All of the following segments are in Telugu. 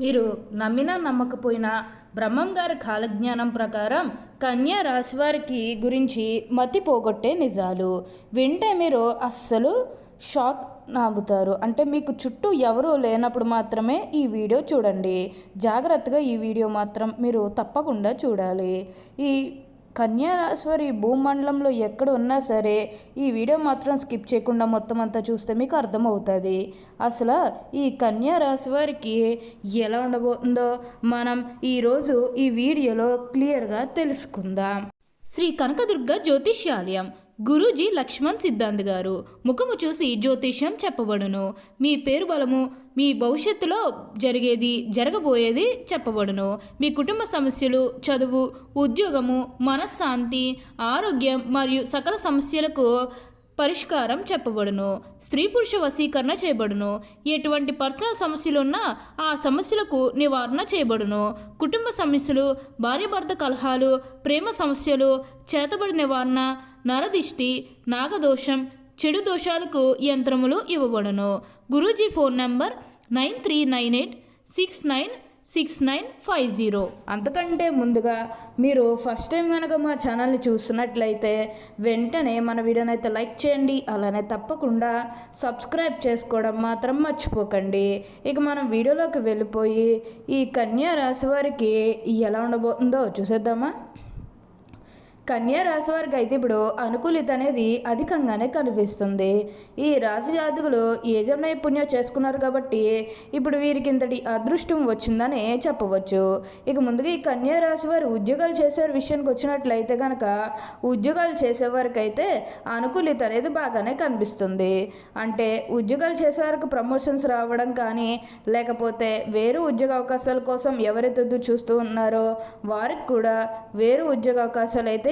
మీరు నమ్మినా నమ్మకపోయినా బ్రహ్మం గారి కాలజ్ఞానం ప్రకారం కన్యా రాశి వారికి గురించి మతి పోగొట్టే నిజాలు. వింటే మీరు అస్సలు షాక్ నాగుతారు. అంటే మీకు చుట్టూ ఎవరూ లేనప్పుడు మాత్రమే ఈ వీడియో చూడండి. జాగ్రత్తగా ఈ వీడియో మాత్రం మీరు తప్పకుండా చూడాలి. ఈ కన్యారాశ్వరి వారి భూమండలంలో ఎక్కడ ఉన్నా సరే ఈ వీడియో మాత్రం స్కిప్ చేయకుండా మొత్తం అంతా చూస్తే మీకు అర్థమవుతుంది. అసలు ఈ కన్యారాశి వారికి ఎలా ఉండబోతుందో మనం ఈరోజు ఈ వీడియోలో క్లియర్గా తెలుసుకుందాం. శ్రీ కనకదుర్గ జ్యోతిష్యాలయం గురూజీ లక్ష్మణ్ సిద్ధాంత్ గారు. ముఖము చూసి జ్యోతిష్యం చెప్పబడును. మీ పేరు బలము మీ భవిష్యత్తులో జరిగేది జరగబోయేది చెప్పబడును. మీ కుటుంబ సమస్యలు చదువు ఉద్యోగము మనశ్శాంతి ఆరోగ్యం మరియు సకల సమస్యలకు పరిష్కారం చెప్పబడును. స్త్రీ పురుష వశీకరణ చేయబడును. ఎటువంటి పర్సనల్ సమస్యలు ఉన్నా ఆ సమస్యలకు నివారణ చేయబడును. కుటుంబ సమస్యలు భార్యాభర్త కలహాలు ప్రేమ సమస్యలు చేతబడి నివారణ నరదిష్టి నాగదోషం చెడు దోషాలకు యంత్రములు ఇవ్వబడును. Guruji phone number nine three nine eight six nine six nine five zero. అంతకంటే ముందుగా మీరు ఫస్ట్ టైం కనుక మా ఛానల్ని చూస్తున్నట్లయితే వెంటనే మన వీడియోని అయితే లైక్ చేయండి అలానే తప్పకుండా సబ్స్క్రైబ్ చేసుకోవడం మాత్రం మర్చిపోకండి. ఇక మనం వీడియోలోకి వెళ్ళిపోయి ఈ కన్యా రాశి వారికి ఎలా ఉండబోతుందో చూసేద్దామా? కన్యా రాశి వారికి అయితే ఇప్పుడు అనుకూలిత అనేది అధికంగానే కనిపిస్తుంది. ఈ రాశి జాతకులు ఏజం నైపుణ్యం చేసుకున్నారు కాబట్టి ఇప్పుడు వీరికి ఇంతటి అదృష్టం వచ్చిందని చెప్పవచ్చు. ఇక ముందుగా ఈ కన్యా రాశి వారు ఉద్యోగాలు చేసే విషయానికి వచ్చినట్లయితే కనుక ఉద్యోగాలు చేసేవారికి అయితే అనుకూలిత అనేది బాగానే కనిపిస్తుంది. అంటే ఉద్యోగాలు చేసేవారికి ప్రమోషన్స్ రావడం కానీ లేకపోతే వేరు ఉద్యోగ అవకాశాల కోసం ఎవరైతే చూస్తూ ఉన్నారో వారికి కూడా వేరు ఉద్యోగ అవకాశాలు అయితే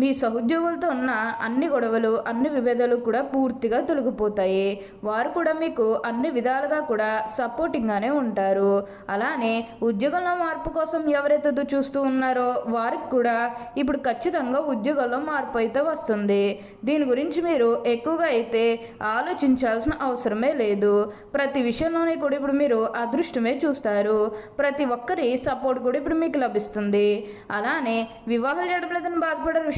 మీ సహోద్యోగులతో ఉన్న అన్ని గొడవలు అన్ని విభేదాలు కూడా పూర్తిగా తొలగిపోతాయి. వారు కూడా మీకు అన్ని విధాలుగా కూడా సపోర్టింగ్గానే ఉంటారు. అలానే ఉద్యోగంలో మార్పు కోసం ఎవరైతే చూస్తూ ఉన్నారో వారికి కూడా ఇప్పుడు ఖచ్చితంగా ఉద్యోగంలో మార్పు అయితే వస్తుంది. దీని గురించి మీరు ఎక్కువగా అయితే ఆలోచించాల్సిన అవసరమే లేదు. ప్రతి విషయంలోనే కూడా ఇప్పుడు మీరు అదృష్టమే చూస్తారు. ప్రతి ఒక్కరి సపోర్ట్ కూడా ఇప్పుడు మీకు లభిస్తుంది. అలానే వివాహాలు చేయడం లేదని బాధపడే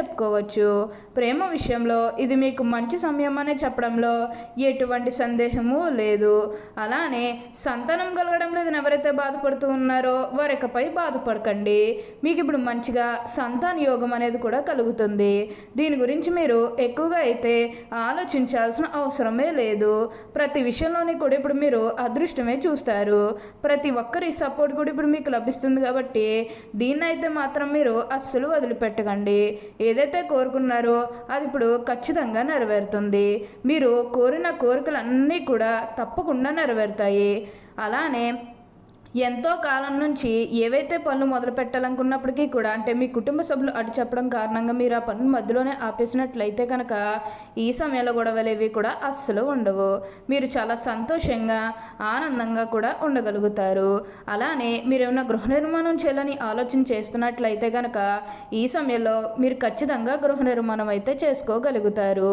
చెప్పుకోవచ్చు. ప్రేమ విషయంలో ఇది మీకు మంచి సమయం అనే చెప్పడంలో ఎటువంటి సందేహము లేదు. అలానే సంతానం కలగడం లేదని ఎవరైతే బాధపడుతూ ఉన్నారో వారికపై బాధపడకండి. మీకు ఇప్పుడు మంచిగా సంతాన యోగం అనేది కూడా కలుగుతుంది. దీని గురించి మీరు ఎక్కువగా అయితే ఆలోచించాల్సిన అవసరమే లేదు. ప్రతి విషయంలోని కూడా ఇప్పుడు మీరు అదృష్టమే చూస్తారు. ప్రతి ఒక్కరి సపోర్ట్ కూడా ఇప్పుడు మీకు లభిస్తుంది కాబట్టి దీన్ని అయితే మాత్రం మీరు అస్సలు వదిలిపెట్టకండి. ఏదైతే కోరుకున్నారో అది ఇప్పుడు ఖచ్చితంగా నెరవేరుతుంది. మీరు కోరిన కోరికలన్నీ కూడా తప్పకుండా నెరవేరుతాయి. అలానే ఎంతో కాలం నుంచి ఏవైతే పనులు మొదలు పెట్టాలనుకున్నప్పటికీ కూడా అంటే మీ కుటుంబ సభ్యులు అటు చెప్పడం కారణంగా మీరు ఆ పనులు మధ్యలోనే ఆపేసినట్లయితే కనుక ఈ సమయంలో గొడవలేవి కూడా అస్సలు ఉండవు. మీరు చాలా సంతోషంగా ఆనందంగా కూడా ఉండగలుగుతారు. అలానే మీరు ఏమైనా గృహ నిర్మాణం చేయాలని ఆలోచన చేస్తున్నట్లయితే కనుక ఈ సమయంలో మీరు ఖచ్చితంగా గృహ నిర్మాణం అయితే చేసుకోగలుగుతారు.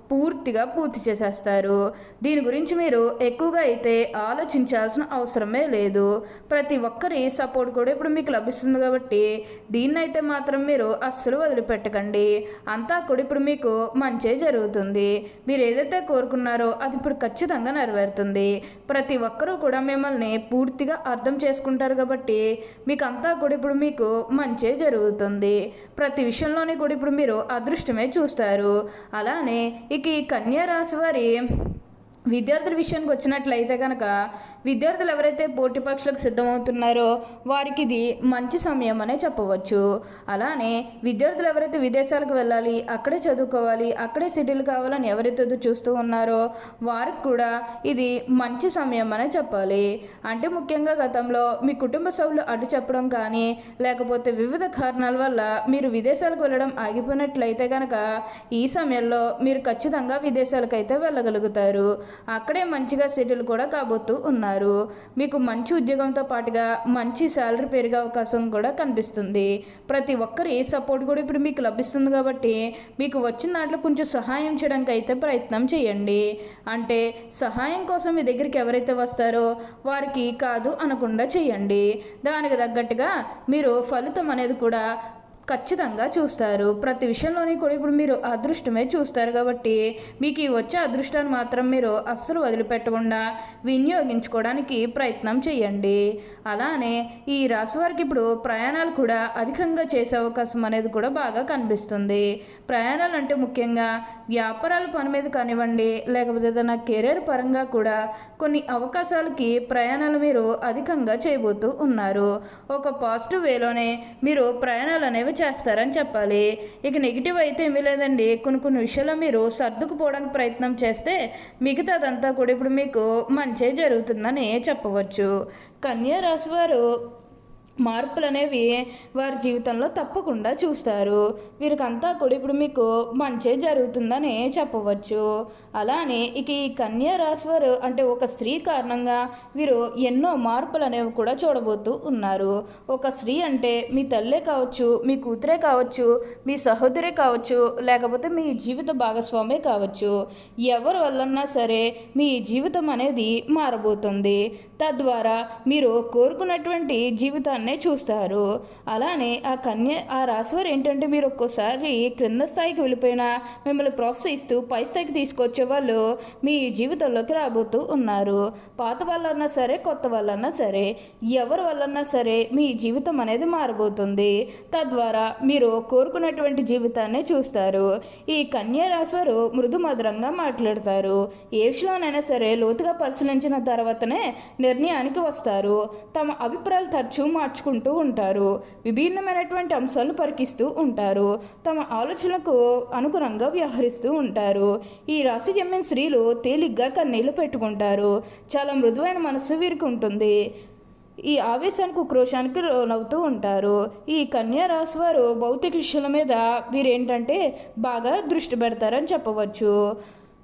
పూర్తిగా పూర్తి చేసేస్తారు. దీని గురించి మీరు ఎక్కువగా అయితే ఆలోచించాల్సిన అవసరమే లేదు. ప్రతి ఒక్కరి సపోర్ట్ కూడా ఇప్పుడు మీకు లభిస్తుంది కాబట్టి దీన్నైతే మాత్రం మీరు అస్సలు వదిలిపెట్టకండి. అంతా కూడా ఇప్పుడు మీకు మంచే జరుగుతుంది. మీరు ఏదైతే కోరుకున్నారో అది ఇప్పుడు ఖచ్చితంగా నెరవేరుతుంది. ప్రతి ఒక్కరూ కూడా మిమ్మల్ని పూర్తిగా అర్థం చేసుకుంటారు కాబట్టి మీకు అంతా కూడా ఇప్పుడు మీకు మంచే జరుగుతుంది. ప్రతి విషయంలోనే కూడా ఇప్పుడు మీరు అదృష్టమే చూస్తారు. అలానే ఇక ఈ కన్యా రాశి వారి విద్యార్థుల విషయానికి వచ్చినట్లయితే కనుక విద్యార్థులు ఎవరైతే పోటీ పరీక్షలకు సిద్ధమవుతున్నారో వారికి ఇది మంచి సమయం అనే చెప్పవచ్చు. అలానే విద్యార్థులు ఎవరైతే విదేశాలకు వెళ్ళాలి అక్కడే చదువుకోవాలి అక్కడే సిటీలు కావాలని ఎవరైతే చూస్తూ ఉన్నారో వారికి కూడా ఇది మంచి సమయం అనే చెప్పాలి. అంటే ముఖ్యంగా గతంలో మీ కుటుంబ సభ్యులు అడ్డు చెప్పడం కానీ లేకపోతే వివిధ కారణాల వల్ల మీరు విదేశాలకు వెళ్ళడం ఆగిపోయినట్లయితే కనుక ఈ సమయంలో మీరు ఖచ్చితంగా విదేశాలకు అయితే వెళ్ళగలుగుతారు. అక్కడే మంచిగా సెటిల్ కూడా కాబోతూ ఉన్నారు. మీకు మంచి ఉద్యోగంతో పాటుగా మంచి శాలరీ పెరిగే అవకాశం కూడా కనిపిస్తుంది. ప్రతి ఒక్కరి సపోర్ట్ కూడా ఇప్పుడు మీకు లభిస్తుంది కాబట్టి మీకు వచ్చిన దాంట్లో కొంచెం సహాయం చేయడానికి అయితే ప్రయత్నం చేయండి. అంటే సహాయం కోసం మీ దగ్గరికి ఎవరైతే వస్తారో వారికి కాదు అనకుండా చేయండి. దానికి తగ్గట్టుగా మీరు ఫలితం అనేది కూడా ఖచ్చితంగా చూస్తారు. ప్రతి విషయంలోని కూడా ఇప్పుడు మీరు అదృష్టమే చూస్తారు కాబట్టి మీకు ఈ వచ్చే అదృష్టాన్ని మాత్రం మీరు అస్సలు వదిలిపెట్టకుండా వినియోగించుకోవడానికి ప్రయత్నం చేయండి. అలానే ఈ రాశి వారికి ఇప్పుడు ప్రయాణాలు కూడా అధికంగా చేసే అవకాశం అనేది కూడా బాగా కనిపిస్తుంది. ప్రయాణాలు అంటే ముఖ్యంగా వ్యాపారాల పని మీద కానివ్వండి లేకపోతే ఏదైనా కెరీర్ పరంగా కూడా కొన్ని అవకాశాలకి ప్రయాణాలు మీరు అధికంగా చేయబోతూ ఉన్నారు. ఒక పాజిటివ్ వేలోనే మీరు ప్రయాణాలు అనేవి చేస్తారని చెప్పాలి. ఇక నెగిటివ్ అయితే ఏమీ లేదండి. కొన్ని కొన్ని విషయాల్లో మీరు సర్దుకుపోవడానికి ప్రయత్నం చేస్తే మిగతాదంతా కూడా ఇప్పుడు మీకు మంచి జరుగుతుందని చెప్పవచ్చు. కన్యా రాశి వారు మార్పులు అనేవి వారి జీవితంలో తప్పకుండా చూస్తారు. వీరికంతా కూడా ఇప్పుడు మీకు మంచి జరుగుతుందని చెప్పవచ్చు. అలానే ఇక ఈ కన్యా రాశి వారు అంటే ఒక స్త్రీ కారణంగా వీరు ఎన్నో మార్పులు అనేవి కూడా చూడబోతూ ఉన్నారు. ఒక స్త్రీ అంటే మీ తల్లే కావచ్చు మీ కూతురే కావచ్చు మీ సహోదరే కావచ్చు లేకపోతే మీ జీవిత భాగస్వామే కావచ్చు. ఎవరి వల్లన్నా సరే మీ జీవితం అనేది మారబోతుంది. తద్వారా మీరు కోరుకున్నటువంటి జీవితాన్ని చూస్తారు. అలానే ఆ కన్య ఆ రాశివారు ఏంటంటే మీరు ఒక్కోసారి క్రింద స్థాయికి వెళ్ళిపోయినా మిమ్మల్ని ప్రోత్సహిస్తూ పై స్థాయికి తీసుకొచ్చే వాళ్ళు మీ జీవితంలోకి రాబోతూ ఉన్నారు. పాత వాళ్ళన్నా సరే కొత్త వాళ్ళన్నా సరే ఎవరి వల్లన్నా సరే మీ జీవితం అనేది మారబోతుంది. తద్వారా మీరు కోరుకున్నటువంటి జీవితాన్ని చూస్తారు. ఈ కన్యా రాశివారు మృదు మధురంగా మాట్లాడతారు. ఏ విషయంలోనైనా సరే లోతుగా పరిశీలించిన తర్వాతనే నిర్ణయానికి వస్తారు. తమ అభిప్రాయాలు తరచూ మార్చుకుంటూ ఉంటారు. విభిన్నమైనటువంటి అంశాలను పరికిస్తూ ఉంటారు. తమ ఆలోచనలకు అనుగుణంగా వ్యవహరిస్తూ ఉంటారు. ఈ రాశి జమ్మిన స్త్రీలు తేలిగ్గా కన్నీళ్ళు పెట్టుకుంటారు. చాలా మృదువైన మనసు వీరికి ఉంటుంది. ఈ ఆవేశానికి క్రోశానికి లోనవుతూ ఉంటారు. ఈ కన్యా రాశి వారు భౌతిక విషయాల మీద వీరేంటంటే బాగా దృష్టి పెడతారని చెప్పవచ్చు.